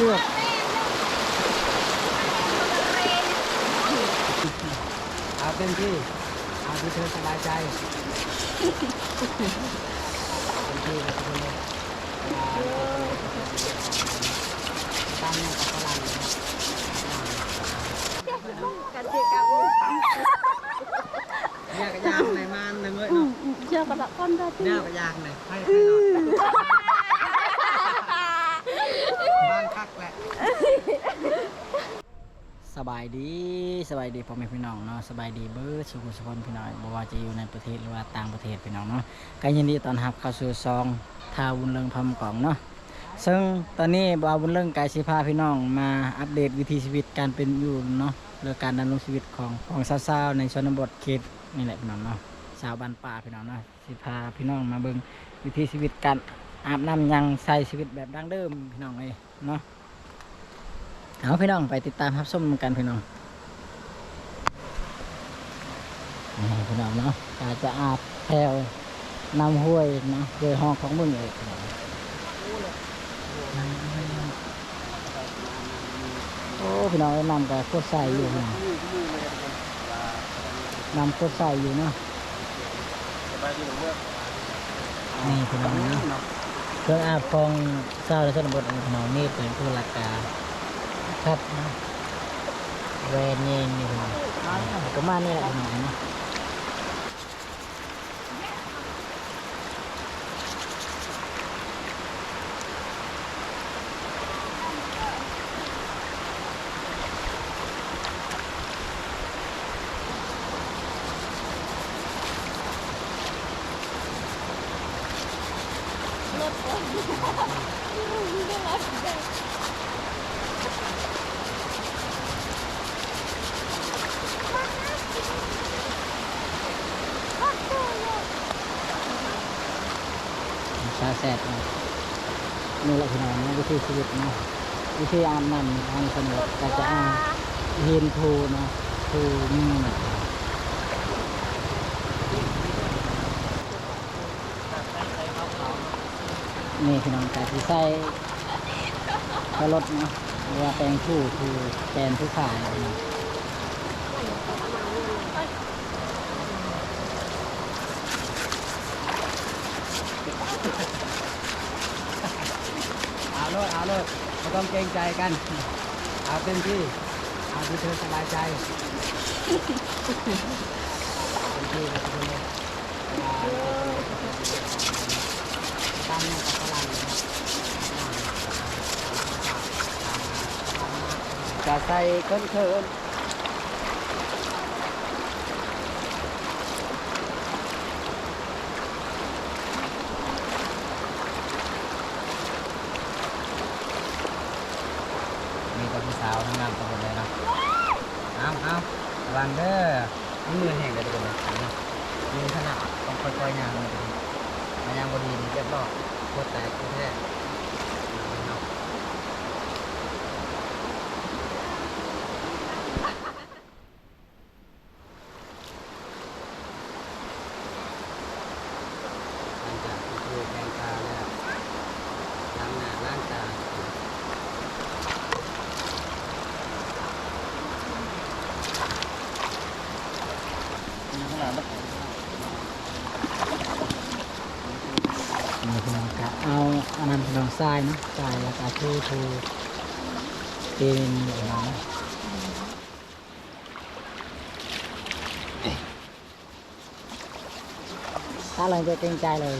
เชือกเอาเต็มที่เอาที่เธอสบายใจเต็มที่เลยทุกคนเลยตั้งเนี่ยกับฝรั่งเลยนะกันเจกับเนี่ยก็ยางในมันเลยเว้ยเนาะเชื่อกันละคนได้ที่เนี่ยก็ยางเลยให้ให้นอนบ้านคักแหละ สบายดีสบายดีพ่อแม่พี่น้องเนาะสบายดีเบิร์ดสุขสุขนพี่น้องบ่ว่าจะอยู่ในประเทศหรือว่าต่างประเทศพี่น้องเนาะก็ยินดีต้อนรับเข้าสู่ซองทาวุนเริงพำกล่องเนาะซึ่งตอนนี้บ่าวบุญเริงกายสิพาพี่น้องมาอัปเดตวิถีชีวิตการเป็นอยู่เนาะหรือการดำรงชีวิตของของสาวๆในชนบทเขตนี่แหละพี่น้องเนาะชาวบ้านป่าพี่น้องเนาะสิพาพี่น้องมาเบิ่งวิถีชีวิตการอาบน้ำยังใช้ชีวิตแบบดั้งเดิมพี่น้องเลยเนาะ เอาพี่น้องไปติดตามรับชมกันพี่น้องพี่น้องเนาะอาจจะอาบแถวนำห้วยนะห้วยห้องของมึงเลยโอ้พี่น้องนำกับโคตรใสอยู่น้องนำโคตรใสอยู่เนาะนี่พี่น้องเนาะเครื่องอาบของเศร้าและชนบทพี่น้องนี่เป็นผู้หลักกา รครับนะเวนเงนี่คุณก็มานี่แหละคุณหมอนะ แสดนะนี่แหละคุณหมอนะวิธีชีวิตนะวิธีอาบน้ำทางสนุกก็จะอาเฮียนทูนะทูนี่นี่พี่น้องกาที่ใส่กระรถนะเวลาแปลงผู้คือแกนผู้ขายนะ เอาเลยเอาเลยไม่ ต้องเกรงใจกันเอาเต็มที่เอาที่เธอสบายใจเต็มที่เลยทุกคนเลยตั้งเนี่ยกับฝรั่งเลยนะจะใส่เคินเมีกับพี่สาวทำงานตัวคนเลยเนาะเอาเอาวันเด้อนี่มือแห้งเลยทุกคนเลยนะมือขนาดต้องค่อยๆงางเลยายางบดีนี่เรียบร้อยโคตรแตกโคตรแท้เนาะ หลังจากที่คุยแกงตาแล้วล้างหน้าล้างตานี่พี่น้องครับเอาอันนั้นพี่น้อง ทรายนะทรายแล้วก็ทูทูเป็นอย่างนั้นถ้าเราจะเกรงใจเลย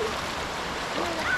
Oh, my God.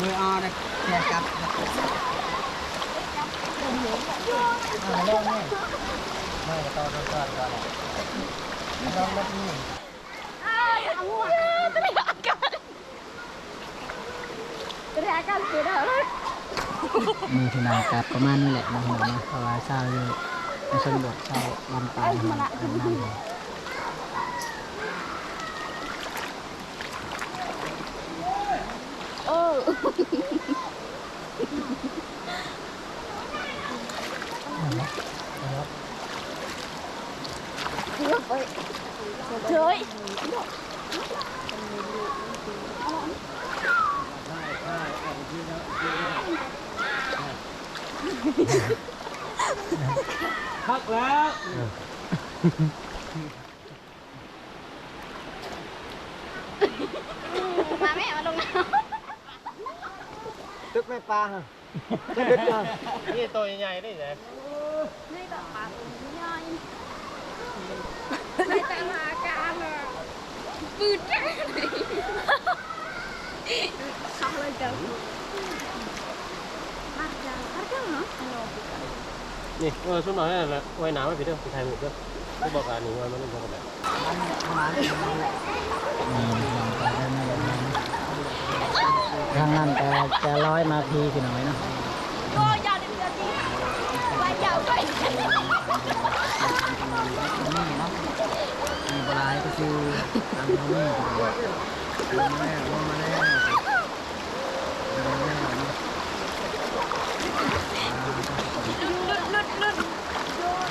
มือออนะแค่กับอ่าเริ่มเนี่ยไม่ก็ต้องต้องก่อนก่อนลองแบบนี้มีที่นากับประมาณนี้แหละนะหัวนะเพราะว่าเศร้าอยู่ในชนบทเศร้าลำปางนะ อันนั้นเลย เออเฮ้ย พักแล้ว มาแม่มาลงน้ ตึกแม่ปลาตึกมานี่ตัวใหญ่ๆได้ไหมำไม่แบบปากย่อยไม่แต่มาการอะปืนจั ทยหมดเด้อไม่บอกการนี้ว่ามันไม่บอกแบบทางนั้นแต่จะร้อยมาพีพี่น้อยเนาะก็ยาวเดือนนี้ว่ายาวไปมีปลายก็คือทางนี้ลงแม่ลงมาแล้ว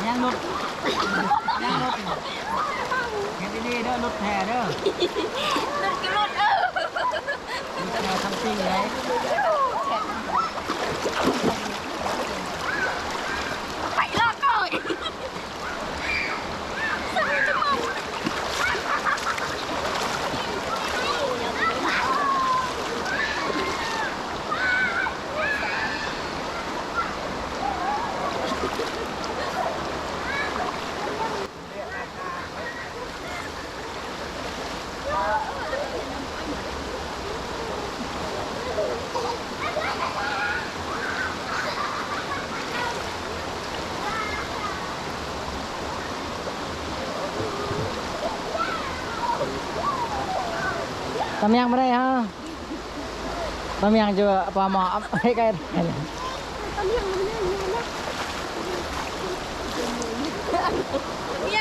ยังรถยังรถเห็นดีๆเด้อรถแผ่เด้อรถกี่รถเออ Thank you. ทำยังไม่ได้ฮะทำยังจะปลาหมอให้ใกล้ยังไม่ได้เลยเอ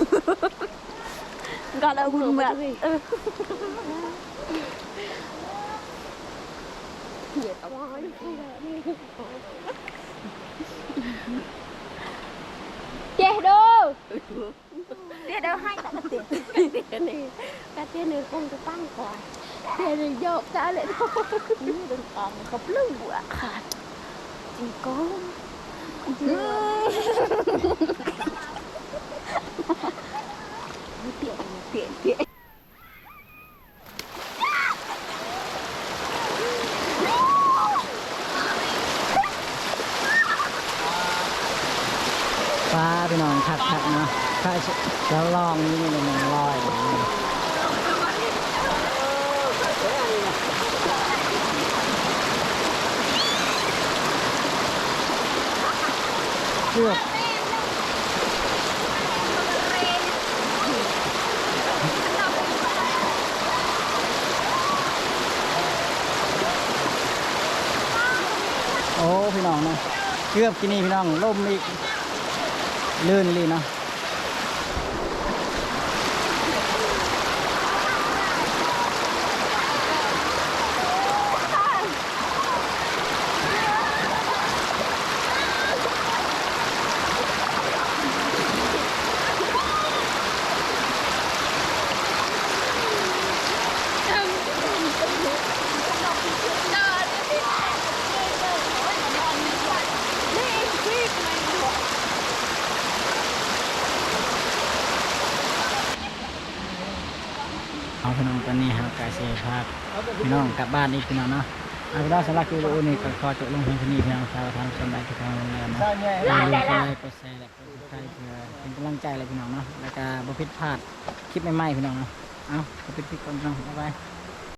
gọi là ông mà ừ. chè đô. Chè đô hai tạ tiền? Tiền tiền này không có tăng quá. Tiền này dọc ta lại đâu đừng còn khóc lưng quá. Khát chỉ có ป้าพี่น้องคักคักๆเนาะถ้าจะลองนี่เลยมันลอยเกือบโอ้พี่น้องเนาะเกือ บที่นี่พี่น้องล่มอีกลื่นเลยเนาะ เอาพี่น้องตอนนี้หากาเสียภาพพี่น้องกลับบ้านอีกพี่น้องเนาะอาพี่น้องสำหรับคลิปวิดีโอนี้ก็ขอจบลงเพียงเท่านี้พี่น้องชาวทางชมได้ทุกทางโรงแรมเนาะอย่าลืมกดไลค์กดแชร์และกดติดตามเพื่อเป็นกำลังใจเลยพี่น้องเนาะแล้วก็บ่ผิดพลาดคลิปใหม่ๆพี่น้องเนาะเอาขอปิดพลาดกันพี่น้องบ๊ายบาย